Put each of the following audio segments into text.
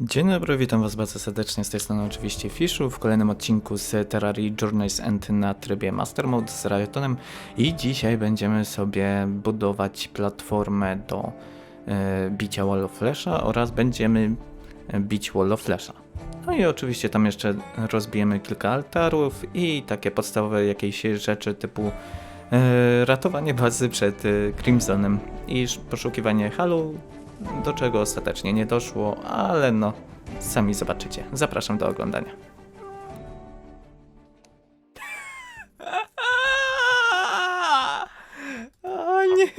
Dzień dobry, witam was bardzo serdecznie, z tej strony oczywiście Fiszu w kolejnym odcinku z Terrarii Journeys End na trybie Master Mode z Riotonem i dzisiaj będziemy sobie budować platformę do e, bicia Wall of Flesha oraz będziemy e, bić Wall of Flesha. No i oczywiście tam jeszcze rozbijemy kilka altarów i takie podstawowe jakieś rzeczy typu e, ratowanie bazy przed Crimsonem i sz- poszukiwanie halu, do czego ostatecznie nie doszło, ale no, sami zobaczycie. Zapraszam do oglądania. O nie!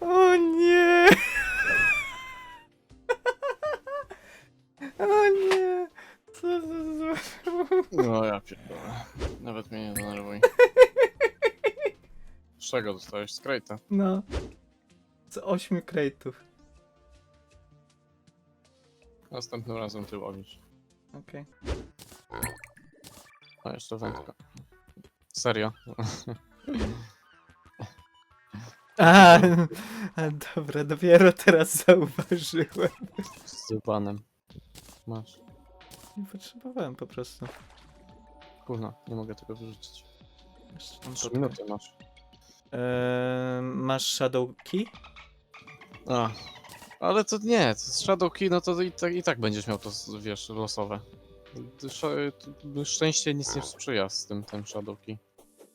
O nie! O nie! Co za. No ja pierdolę. Nawet mnie nie denerwuj. Z czego dostałeś? Z Krejta. No. Z ośmiu krejtów. Następnym razem ty łowisz. Okej. A jeszcze wędka. Serio? A, a, dobra, dopiero teraz zauważyłem. Z dzbanem. Masz. Nie potrzebowałem po prostu. Kurna, nie mogę tego wyrzucić. Jeszcze tam Trzy potkę. minuty masz. Eee, masz Shadow Key? A. Ale to nie, to z Shadow Key, no to i tak, i tak będziesz miał to, wiesz, losowe. Sz- Szczęście nic nie sprzyja z tym, tym Shadow Key.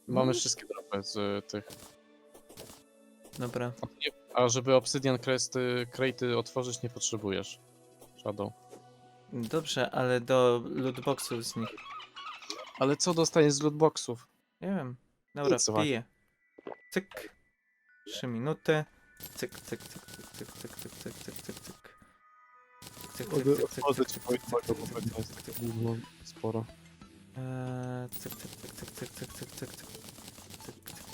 Mamy No. wszystkie dropy z y, tych. Dobra. A, żeby Obsidian Cresty, Crate'y otworzyć nie potrzebujesz. Shadow. Dobrze, ale do lootboxów z nich. Ale co dostaniesz z lootboxów? Nie wiem. Dobra, Nic, słuchaj. Cyk. Trzy minuty. Cyk, cyk, cyk, cyk, cyk, cyk, cyk, cyk, cyk, cyk, cyk. Cyk, cyk, cyk, cyk, cyk, cyk, cyk, cyk, cyk, cyk, cyk, cyk, cyk. gówno sporo. Eee, Cyk, cyk, cyk, cyk, cyk, cyk, cyk, cyk, cyk. Cyk, cyk.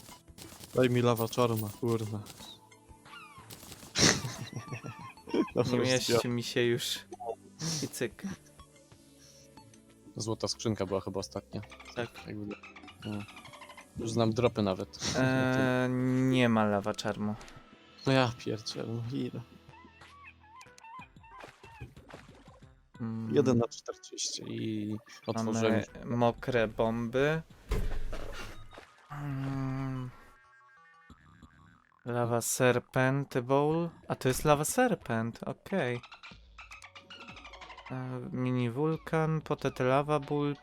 Daj mi lawa czarna, kurwa. Nie mieści mi się już. I cyk. Złota skrzynka była chyba ostatnia. Tak. Jakby... No. Już znam dropy nawet. Eee, nie ma lawa czarmu. No ja pierdzielę, no ile? Mm, 1 na 40 i otworzyłem. Mamy mokre bomby. Mm. Lava Serpent Bowl. A to jest Lava Serpent, okej. E, Mini wulkan, potet lava bulb.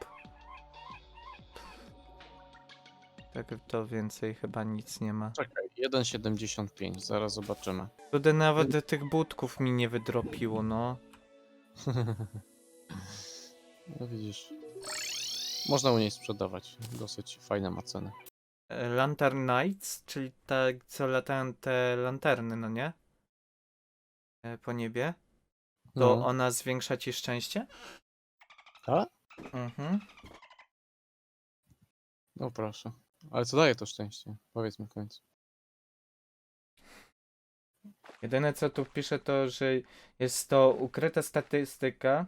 Tak to więcej chyba nic nie ma. Czekaj, 1,75, zaraz zobaczymy. Tutaj nawet tych budków mi nie wydropiło, no. No widzisz. Można u niej sprzedawać. Dosyć fajne ma ceny. E, Lantern Knights, czyli tak co latają te lanterny, no nie? E, Po niebie. To No. ona zwiększa ci szczęście? Tak? Mhm. No proszę. Ale co daje to szczęście? Powiedz mi w końcu. Jedyne co tu pisze to, że jest to ukryta statystyka,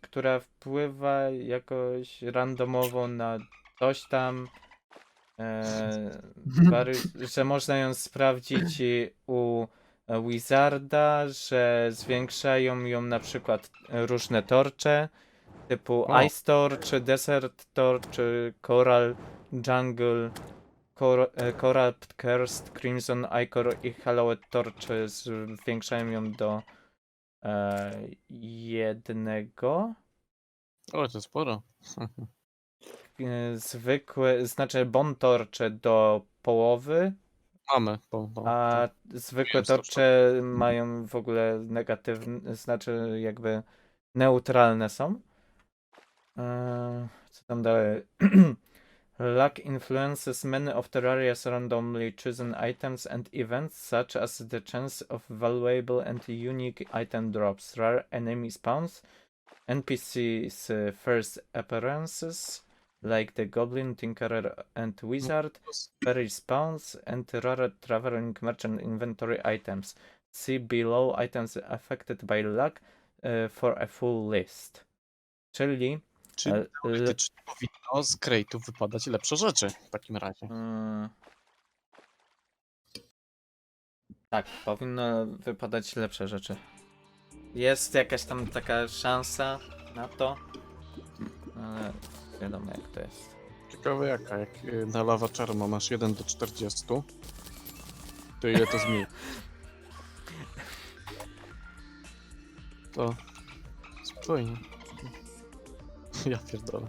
która wpływa jakoś randomowo na coś tam. E, wary- że można ją sprawdzić i u Wizarda, że zwiększają ją na przykład różne torcze typu O. Ice Torch, Desert Torch, Coral, Jungle, Cor e, Corrupt, Cursed, Crimson Icor i Hallowed Torch zwiększają ją do e, jednego. O, to sporo. E, zwykłe, znaczy Bon Torcze do połowy, Mamy. Bo, bo, a zwykłe Wiem, co torcze mają w ogóle negatywne, znaczy jakby neutralne są. Co tam dalej? Luck influences many of Terraria's randomly chosen items and events, such as the chance of valuable and unique item drops, rare enemy spawns, NPCs' uh, first appearances, like the Goblin, Tinkerer, and Wizard, Fairy spawns and rare traveling merchant inventory items. See below items affected by luck uh, for a full list. Czyli Czyli e, teoretycznie powinno z Crate'ów wypadać lepsze rzeczy w takim razie. mm, Tak, powinno wypadać lepsze rzeczy. Jest jakaś tam taka szansa na to, ale wiadomo jak to jest. Ciekawe jaka, jak y, na lawa czarma masz 1 do 40, to ile to zmieni? To spokojnie. Ja pierdolę.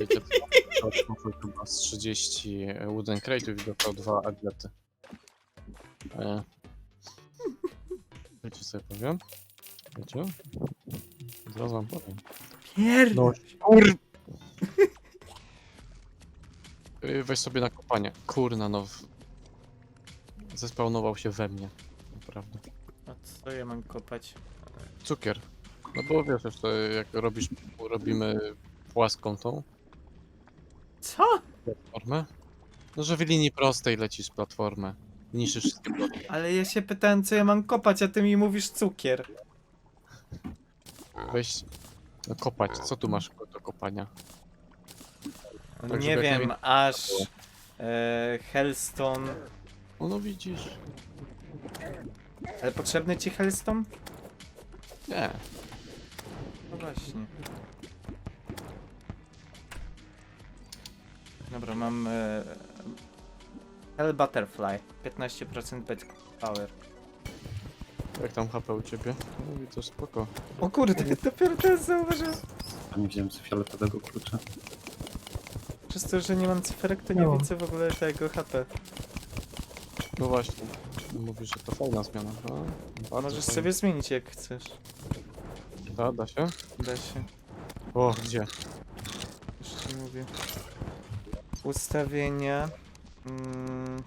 Wiecie, chyba z 30 wooden crate'ów i dostał dwa aglety. E. Wiecie co ja powiem? Wiecie? Zaraz wam powiem. Pierd... No, kur... Y, Weź sobie na kopanie. Kurna, no. w- Zespawnował się we mnie. Naprawdę. A co ja mam kopać? Cukier. No bo wiesz, jak robisz, robimy płaską tą Co? platformę, no że w linii prostej lecisz platformę. Niszczysz wszystkie bloki. Ale ja się pytałem co ja mam kopać, a ty mi mówisz cukier. Weź no, kopać. Co tu masz do kopania? Tak, nie żeby jak wiem, najmniej- aż... E, Hellstone... O, no widzisz. Ale potrzebny ci Hellstone? Nie. No właśnie. Dobra, mam e, Hell Butterfly. 15% bed power. Jak tam HP u ciebie? No widzę, spoko. O kurde, dopiero teraz zauważyłem. A nie wziąłem sobie fioletowego klucza. Przez to, że nie mam cyferek, to nie No. widzę w ogóle tego HP. No właśnie. Mówisz, że to fajna zmiana. No, bardzo Możesz fajna. sobie zmienić jak chcesz. Da, da się? Da się. O, gdzie? Ci mówię. Ustawienia. Mm.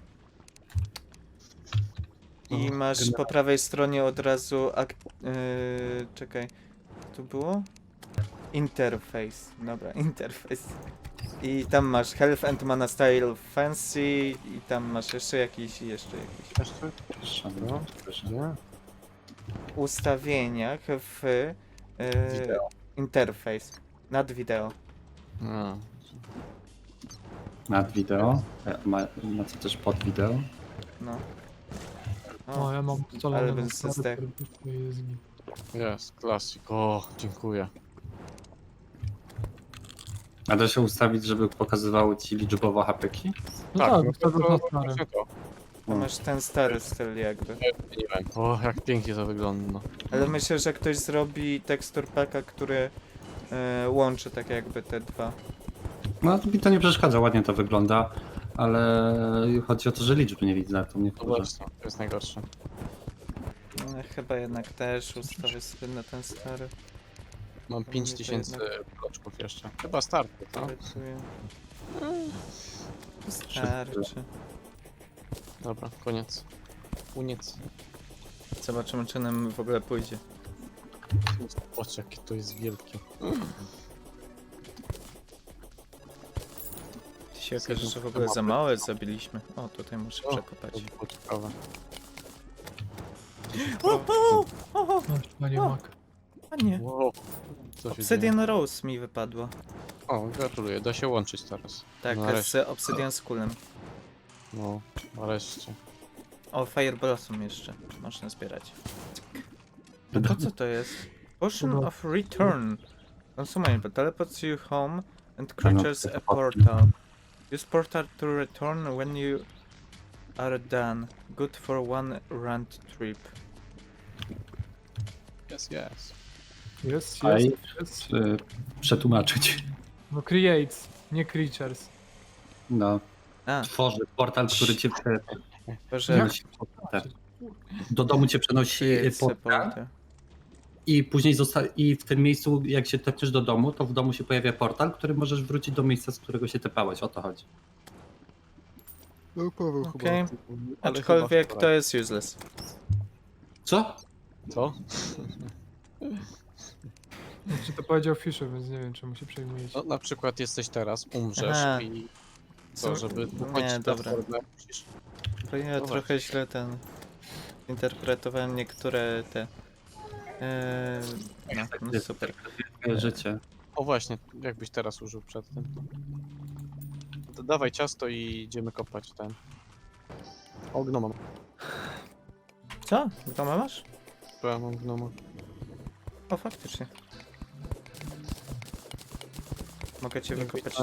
I O, masz po prawej stronie od razu. Ak- yy, czekaj. Tu było? Interface. Dobra, interface. I tam masz Health and Mana Style Fancy. I tam masz jeszcze jakiś, jeszcze jakiś. Jeszcze? Proszę, No. ustawieniach w yy, Wideo. interface. Nad wideo. A, Nad wideo. E, Ma, macie też pod wideo. No. O, O, ja mam ale stolone bym na se zdech. jest jest, klasik. O, dziękuję. A da się ustawić, żeby pokazywało ci liczbowo hapeki? No tak, no tak to, to, to, to, właśnie to. to masz ten stary styl jakby. Ja zmieniłem. O, jak pięknie to wygląda. Ale myślę, że ktoś zrobi tekstur packa, który e, łączy tak jakby te dwa. No mi to nie przeszkadza, ładnie to wygląda, ale chodzi o to, że liczby nie widzę, to mnie No wkurza. właśnie, to jest najgorsze. No, chyba jednak też ustawię sobie na ten stary. Mam mnie to 5000 bloczków jeszcze. Chyba starty, to? Pracuję. Wystarczy. Dobra, koniec. Koniec. Zobaczymy, czy nam w ogóle pójdzie. Patrz, jakie to jest wielkie. Okaże, że w ogóle za małe zabiliśmy. O, tutaj muszę O, przekopać. To było ciekawe. O, o, o, o, panie O. Mak. a nie. Wow. Co się Obsidian Rose mi wypadło. dzieje? O, gratuluję, da się łączyć teraz. Tak, Nareszcie. z Obsidian Skullem. No, nareszcie. O, Fire Blossom jeszcze można zbierać. No to co to jest? Potion of Return. Consumable. Teleports you home and creatures a po- portal. Use portal to return when you are done. Good for one round trip. Yes, yes. Jest, A i- jest, jest. Y, przetłumaczyć. No creates, nie creatures. No, A, tworzy portal, który cię prze, Boże, przenosi. Do domu cię przenosi y, creates portal portal. I później zosta- i w tym miejscu, jak się tepniesz do domu, to w domu się pojawia portal, który możesz wrócić do miejsca, z którego się tepałeś. O to chodzi. No, Paweł Okej. Ale Aczkolwiek chyba to jest useless. Co? Co? Znaczy to powiedział Fisher, więc nie wiem czemu się przejmujecie. No, na przykład jesteś teraz, umrzesz Aha. i Co- to, żeby nie, dobra. platformę, musisz... To ja trochę źle ten... Interpretowałem niektóre te... Eee, no, no super. Twoje życie. O właśnie, jakbyś teraz użył przed tym. To dawaj ciasto i idziemy kopać ten. O, gnoma. Co? Gnoma masz? To ja mam gnoma. O, faktycznie. Mogę cię wykopać.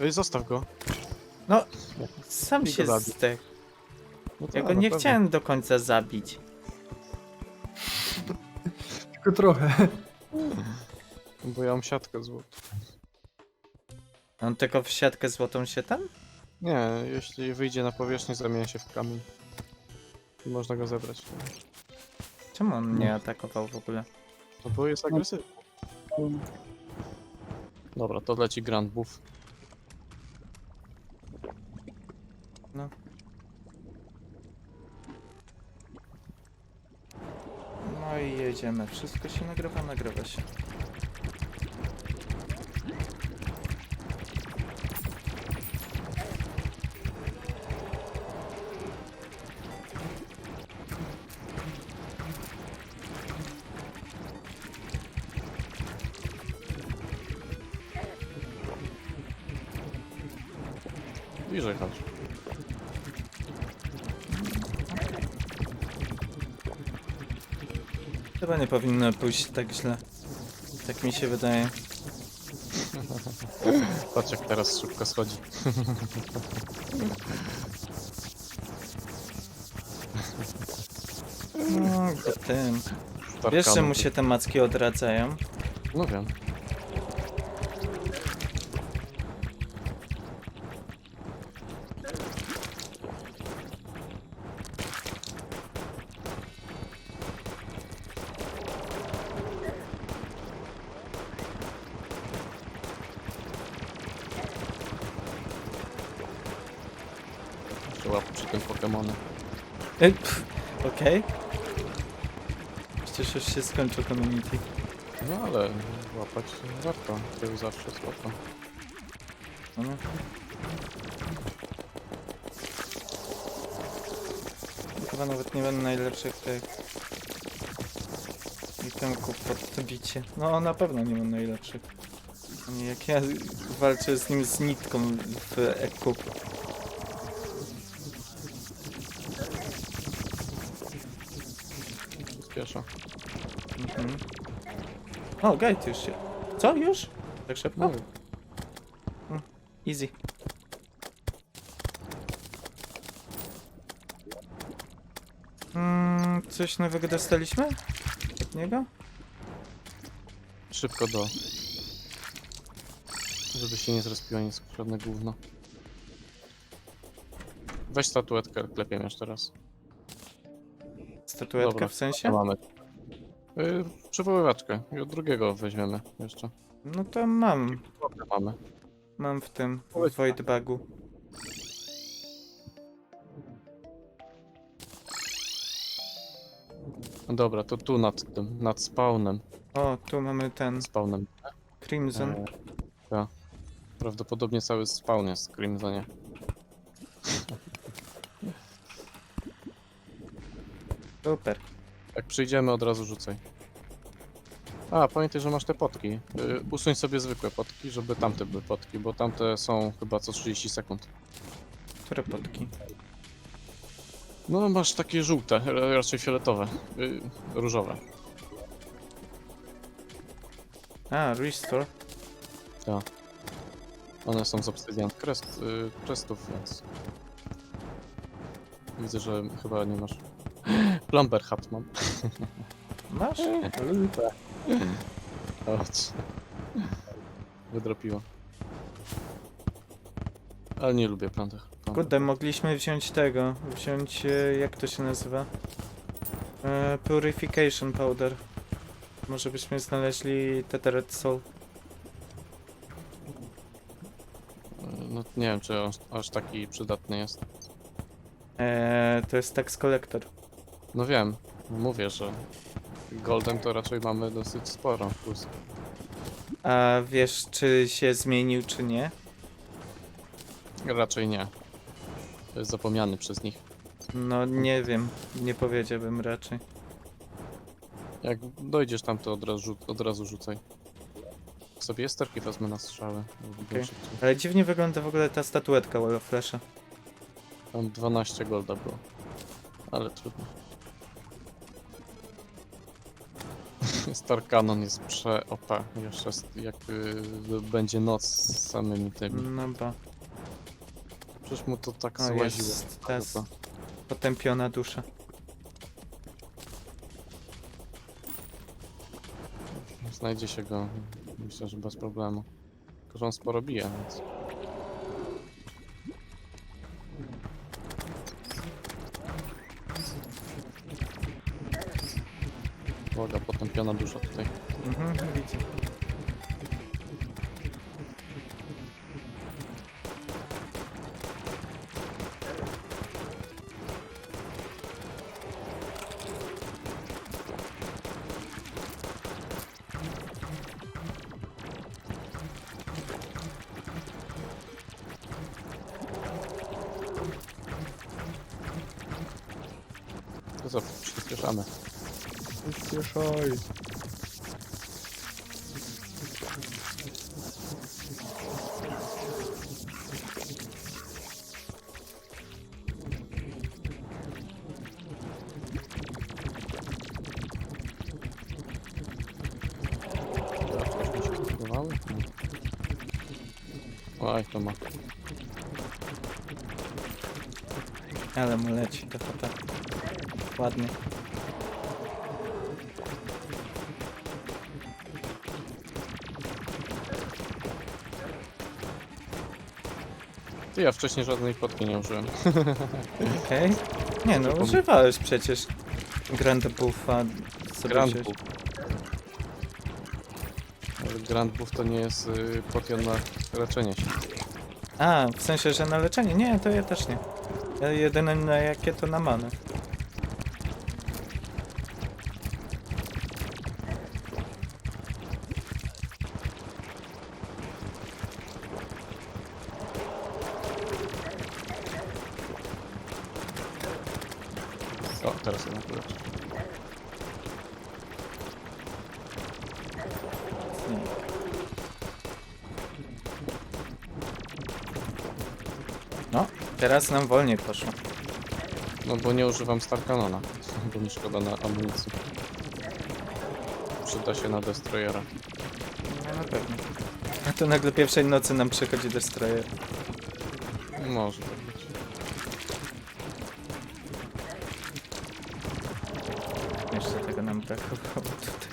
Ej, zostaw go. No, sam I go się zdechł. No Ja go na nie pewno. chciałem do końca zabić. Tylko trochę. Bo ja mam siatkę złotą. On tylko w siatkę złotą się tam? Nie, jeśli wyjdzie na powierzchnię, zamienia się w kamień. I można go zebrać. Czemu on nie atakował w ogóle? No bo jest agresywny. Dobra, to leci Grand Buff. No i jedziemy. Wszystko się nagrywa, nagrywa się. Bliżej chodź. Chyba nie powinno pójść tak źle. Tak mi się wydaje. Patrz jak teraz szybko schodzi. No, to tym. Wiesz, że mu się te macki odradzają? No wiem. Łap przy tym Pokemony. Ej, pff, Okej. Przecież już się skończył community. No ale łapać warto. Tył zawsze spoko. No. Chyba nawet nie będę najlepszych tych itemków pod to bicie. No na pewno nie mam najlepszych. Jak ja walczę z nim z nitką w eku. O, guide już się. Co, już? Tak szybko? No, Easy. Mm, coś nowego dostaliśmy? Od niego? szybko do... Żeby się nie zrespiło nic, żadne gówno. Weź statuetkę, klepiemy już teraz. Statuetkę Dobra, w sensie? Mamy. Yy, przywoływaczkę i od drugiego weźmiemy jeszcze. No to mam. Dobra, mamy. Mam w tym w Voidbugu. Dobra, to tu nad tym, nad spawnem. O, tu mamy ten Spawnem. Crimson. E, tak. Prawdopodobnie cały spawn jest w Crimsonie. Super. Jak przyjdziemy, od razu rzucaj. A, pamiętaj, że masz te potki. Yy, usuń sobie zwykłe potki, żeby tamte były potki, bo tamte są chyba co 30 sekund. Które potki? No, masz takie żółte, ra- raczej fioletowe, yy, różowe. A, Restore. One są z Obsidian Crest, yy, Crestów, więc... Widzę, że chyba nie masz... Plumber hat mam. Masz? Chodź. Wydropiło. Ale nie lubię plumber. Kurde, mogliśmy wziąć tego. Wziąć, e, jak to się nazywa? E, purification Powder. Może byśmy znaleźli Tethered Soul. No nie wiem, czy aż, aż taki przydatny jest. E, to jest Tax Collector. No wiem, mówię, że Golden to raczej mamy dosyć sporo. Plus. A wiesz, czy się zmienił, czy nie? Raczej nie. To jest zapomniany przez nich. No nie wiem, nie powiedziałbym raczej. Jak dojdziesz tam, to od razu, od razu rzucaj. Sobie esterki wezmę na strzały. żeby było Okej. szybciej. Ale dziwnie wygląda w ogóle ta statuetka Wall of Flasha. Tam 12 golda było. Ale trudno. Star Cannon jest prze-OP. Jeszcze s- jak y, będzie noc z samymi tymi. No bo Przecież mu to tak O, złaziło. jest test. Potępiona dusza. Znajdzie się go, myślę, że bez problemu. Tylko, że on sporo bije, więc... Potępiona dusza tutaj. Mhm, widzę. To co, przyspieszamy. Przyspieszaj. Oj, to ma. Ale mu leci to HP. Ładnie. Ja wcześniej żadnej potki nie użyłem. Okej. Nie no, używałeś przecież Grand Buffa. Grand. Buff. Ale Grand Buff to nie jest y, potion na leczenie się. A, w sensie, że na leczenie? Nie, to ja też nie. Ja jedyne na jakie to na manę. O, teraz jednak leczę. Nie. No, teraz nam wolniej poszło. No bo nie używam Star Cannona, bo mi szkoda na amunicji. Przyda się na Destroyera. No na pewno. A to nagle pierwszej nocy nam przychodzi Destroyer. Może tak być. Jeszcze tego nam brakowało tutaj.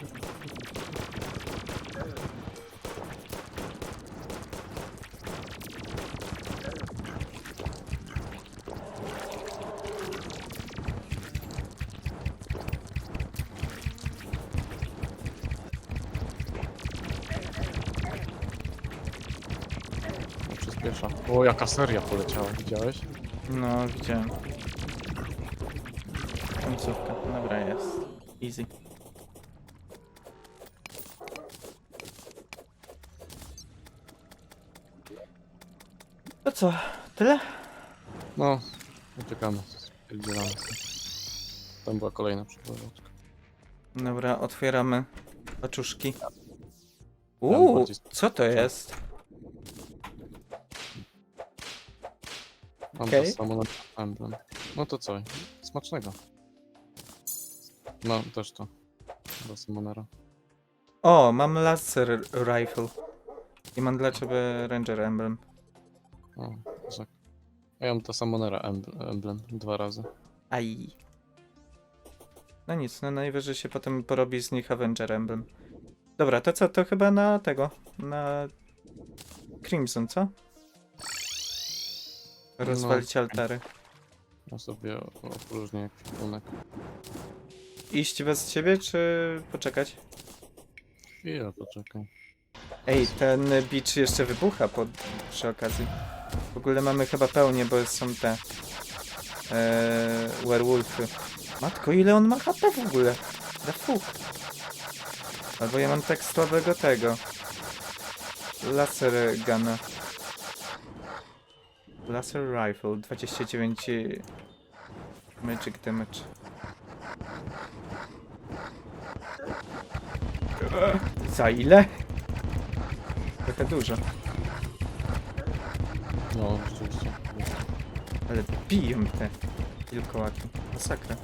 No, przyspiesza. O, jaka seria poleciała, widziałeś? No, widziałem. Końcówka. Dobra, jest. Easy. To co? Tyle? No, uciekamy. Spierdzielamy. Tam była kolejna przeprowadzka. Dobra, otwieramy paczuszki. Uuu, bardziej- co to jest? Mam Okej. to samo emblem. No to co? Smacznego. No, też to. Do Summonera. O, mam laser rifle. I mam dla ciebie ranger emblem. O, tak. A ja mam to Summonera embl- emblem dwa razy. Aj. No nic, no najwyżej się potem porobi z nich Avenger Emblem. Dobra, to co? To chyba na tego, na Crimson, co? Rozwalić altary. Ja sobie opróżnię ekwipunek. Iść bez ciebie, czy poczekać? Chwilę, poczekaj. Ej, ten beach jeszcze wybucha po, przy okazji. W ogóle mamy chyba pełnię, bo są te e, werewolfy. Matko, ile on ma HP w ogóle? The fuck? Albo ja mam tak słabego tego. Laser guna. Laser rifle, 29 magic damage. Za ile? Trochę dużo. No, rzeczywiście. Ale biją te. Wilkołaki. Masakra.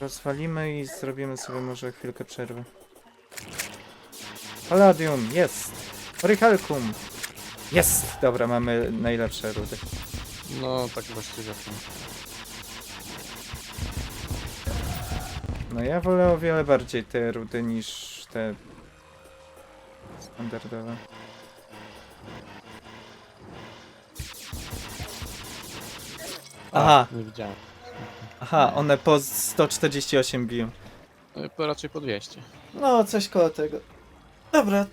Rozwalimy i zrobimy sobie może chwilkę przerwy. Palladium, jest! Orichalcum! Jest! Dobra, mamy najlepsze rudy. No, tak właściwie. No ja wolę o wiele bardziej te rudy niż te standardowe. Aha. Nie widziałem. Aha, one po 148 biją. No, to raczej po 200. No, coś koło tego. Dobra.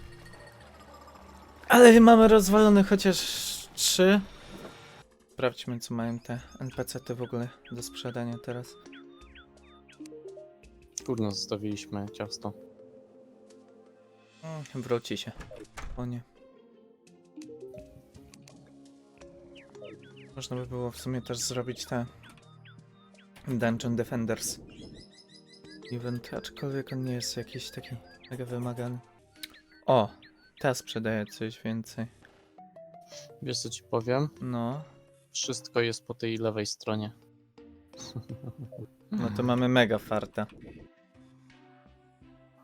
Ale mamy rozwalone chociaż 3. Sprawdźmy, co mają te NPC-ty w ogóle do sprzedania teraz. Kurno, zostawiliśmy ciasto. Mm, Wróci się. O nie. Można by było w sumie też zrobić te Dungeon Defenders event, aczkolwiek on nie jest jakiś taki mega wymagany. O, ta sprzedaje coś więcej. Wiesz co ci powiem? No, Wszystko jest po tej lewej stronie. no to mamy mega farta.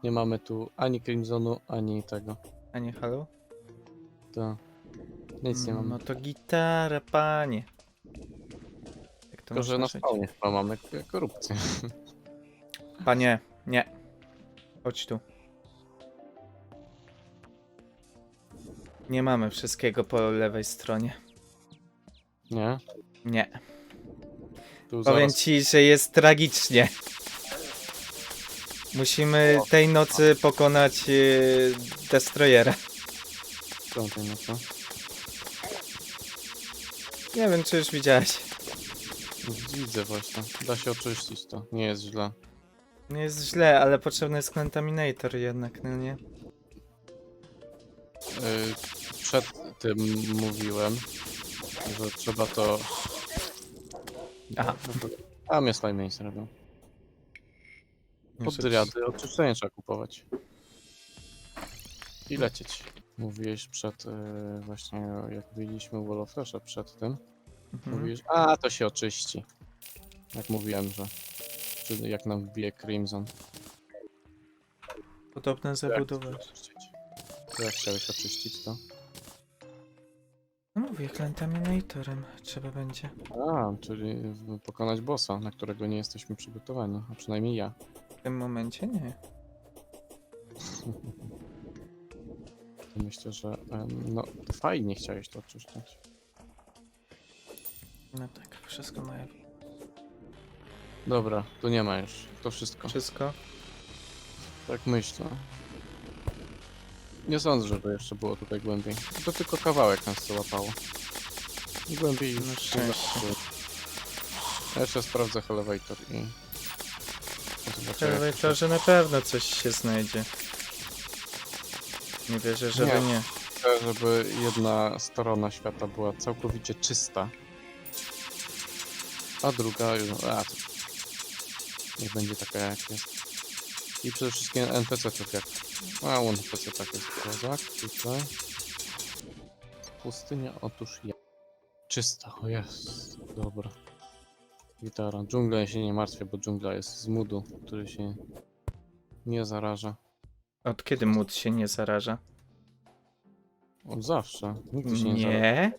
Nie mamy tu ani Crimsonu, ani tego. A nie halo? To nic nie mamy. No to gitara, panie. Jak to Tylko, że na można żyć? spawnie chyba mamy k- korupcję. Panie, nie. Chodź tu. Nie mamy wszystkiego po lewej stronie. Nie? Nie. Tu Powiem zaraz ci, że jest tragicznie. Musimy tej nocy pokonać yy, Destroyera. piątej no to. Nie wiem, czy już widziałeś. Widzę właśnie. Da się oczyścić to. Nie jest źle. Nie jest źle, ale potrzebny jest Contaminator jednak, no nie? Yy, przed tym mówiłem, że trzeba to... Aha. A mnie slime robią. Pod driady oczyszczenie trzeba kupować. I lecieć. Mówiłeś przed, yy, właśnie jak byliśmy u Wall of Flash'a przed tym, Mhm. mówiłeś, a to się oczyści. Jak mówiłem, że czy jak nam wbije Crimson. Podobne? To jak chciałeś oczyścić to? No mówię, Contaminatorem trzeba będzie. A, czyli w- pokonać bossa, na którego nie jesteśmy przygotowani, a przynajmniej ja. W tym momencie nie. Myślę, że em, no fajnie chciałeś to oczyszczać. No tak, wszystko moje. Dobra, tu nie ma już. To wszystko. Wszystko? Tak myślę. Nie sądzę, żeby jeszcze było tutaj głębiej. To tylko kawałek nas co łapało. Głębiej już nie szczęście. zobaczyłem. Ja jeszcze sprawdzę elevator i... zobaczę, jak to Elevatorze na pewno coś się znajdzie. Nie wierzę, żeby Nie. nie. Chcę, żeby jedna strona świata była całkowicie czysta. A druga już... A, to... Niech będzie taka jak jest. I przede wszystkim NPC-ów jak... A, u NPC tak jest kozak. Tutaj. Pustynia, otóż ja. Czysta, o jest. Dobra. Gitara. Dżungla ja się nie martwię, bo dżungla jest z moodu, który się nie zaraża. Od kiedy mód się nie zaraża? Od zawsze. Nigdy się nie, zaraża. Nie.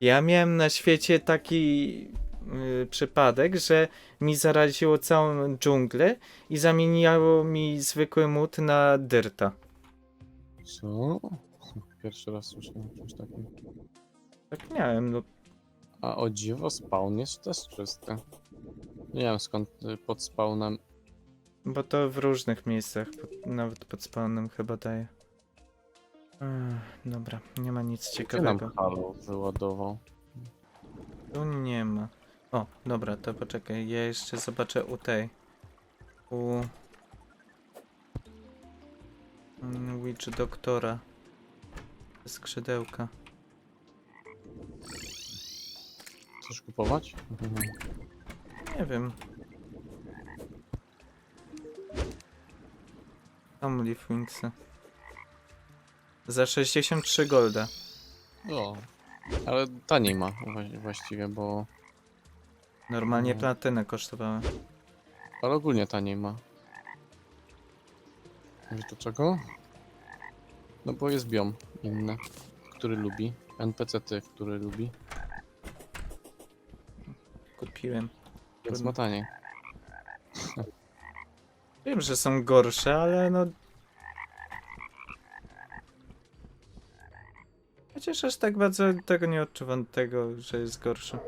Ja miałem na świecie taki y, przypadek, że mi zaraziło całą dżunglę i zamieniało mi zwykły mód na dyrta. Co? Pierwszy raz słyszę o czymś takim. Tak miałem, no A o dziwo spawn jest też czysty. Nie wiem skąd y, pod spawnem. bo to w różnych miejscach, pod, nawet pod spawnem chyba daje. Ech, dobra, nie ma nic Gdzie nam ciekawego. Halo wyładował? Tu nie ma. O, dobra, to poczekaj, ja jeszcze zobaczę u tej. U... mm, Witch Doktora. Skrzydełka. Chcesz kupować? Nie wiem. Tam Leaf Wingsy. Za 63 golda. O, ale taniej ma wła- właściwie, bo Normalnie No. platynę kosztowała. Ale ogólnie taniej ma. Wiesz do czego? No bo jest biom inny, który lubi. NPC-ty, który lubi. Kupiłem. Więc Trudno. ma taniej. Wiem, że są gorsze, ale no... Chociaż aż tak bardzo tego nie odczuwam tego, że jest gorsze.